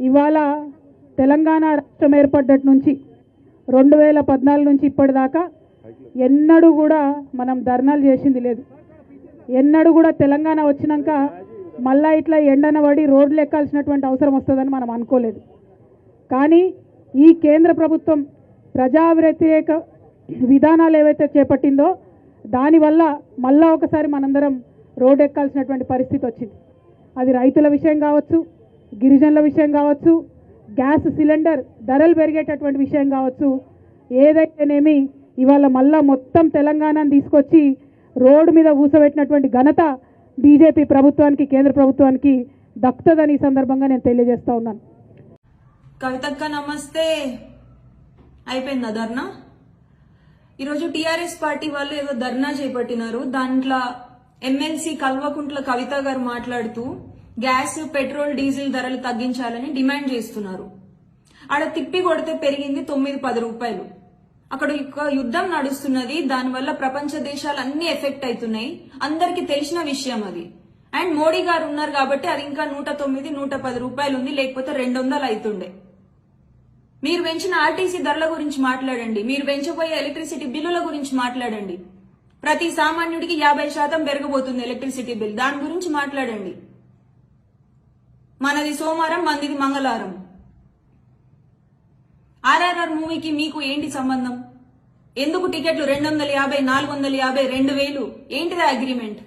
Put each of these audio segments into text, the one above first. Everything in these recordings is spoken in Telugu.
ఇవాళ తెలంగాణ రాష్ట్రం ఏర్పడ్డటి నుంచి రెండు వేల పద్నాలుగు నుంచి ఇప్పటిదాకా ఎన్నడూ కూడా మనం ధర్నాలు చేసింది లేదు. ఎన్నడూ కూడా తెలంగాణ వచ్చినాక మళ్ళా ఇట్లా ఎండన పడి రోడ్లు ఎక్కాల్సినటువంటి అవసరం వస్తుందని మనం అనుకోలేదు. కానీ ఈ కేంద్ర ప్రభుత్వం ప్రజా వ్యతిరేక విధానాలు ఏవైతే చేపట్టిందో దానివల్ల మళ్ళా ఒకసారి మనందరం రోడ్ ఎక్కాల్సినటువంటి పరిస్థితి వచ్చింది. అది రైతుల విషయం కావచ్చు గిరిజనుల విషయం కావచ్చు గ్యాస్ సిలిండర్ ధరలు పెరిగేటటువంటి విషయం కావచ్చు ఏదైతేనేమి ఇవాళ మళ్ళా మొత్తం తెలంగాణను తీసుకొచ్చి రోడ్డు మీద ఊసబెట్టినటువంటి ఘనత బీజేపీ ప్రభుత్వానికి కేంద్ర ప్రభుత్వానికి దక్కుతుందని ఈ సందర్భంగా నేను తెలియజేస్తా ఉన్నాను. కవితక్క నమస్తే. అయిపోయిందా ధర్నా? ఈరోజు టీఆర్ఎస్ పార్టీ వాళ్ళు ఏదో ధర్నా చేపట్టినారు. దాంట్లో ఎమ్మెల్సీ కల్వకుంట్ల కవిత గారు మాట్లాడుతూ గ్యాస్ పెట్రోల్ డీజిల్ ధరలు తగ్గించాలని డిమాండ్ చేస్తున్నారు. ఆడ తిప్పి కొడితే పెరిగింది తొమ్మిది పది రూపాయలు. అక్కడ యుద్ధం నడుస్తున్నది దానివల్ల ప్రపంచ దేశాలు అన్ని ఎఫెక్ట్ అవుతున్నాయి అందరికి తెలిసిన విషయం అది. అండ్ మోడీ గారు ఉన్నారు కాబట్టి అది ఇంకా నూట తొమ్మిది నూట పది రూపాయలు ఉంది లేకపోతే రెండు వందలు అవుతుండే మీరు పెంచిన ఆర్టీసీ ధరల గురించి మాట్లాడండి. మీరు పెంచబోయే ఎలక్ట్రిసిటీ బిల్లుల గురించి మాట్లాడండి. ప్రతి సామాన్యుడికి యాభై శాతం పెరగబోతుంది ఎలక్ట్రిసిటీ బిల్. దాని గురించి మాట్లాడండి. మనది సోమవారం మందిది మంగళవారం. ఆర్ఆర్ఆర్ మూవీకి మీకు ఏంటి సంబంధం? ఎందుకు టికెట్లు రెండు వందల యాభై నాలుగు వందల యాభై రెండు వేలు? ఏంటిదా అగ్రిమెంట్?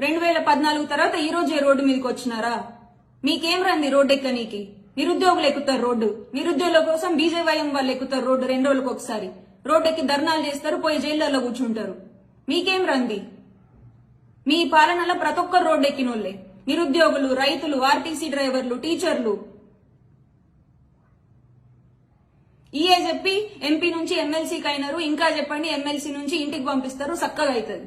రెండు వేల పద్నాలుగు తర్వాత ఈ రోజే రోడ్డు మీదకి వచ్చినారా? మీకేం రంది రోడ్డు ఎక్కనీకి నిరుద్యోగులు ఎక్కుతారు రోడ్డు. నిరుద్యోగుల కోసం బీజేవైఎం వాళ్ళు ఎక్కుతారు రోడ్డు రెండు రోజులకు ఒకసారి. రోడ్డు ఎక్కి ధర్నాలు చేస్తారు పోయి జైళ్ళలో కూర్చుంటారు. మీకేం రంది? మీ పాలనలో ప్రతి ఒక్కరు రోడ్డు ఎక్కినోళ్ళే నిరుద్యోగులు రైతులు ఆర్టీసీ డ్రైవర్లు టీచర్లు. ఈఏ చెప్పి ఎంపీ నుంచి ఎమ్మెల్సీకి అయినారు ఇంకా చెప్పండి ఎమ్మెల్సీ నుంచి ఇంటికి పంపిస్తారు చక్కగా అవుతుంది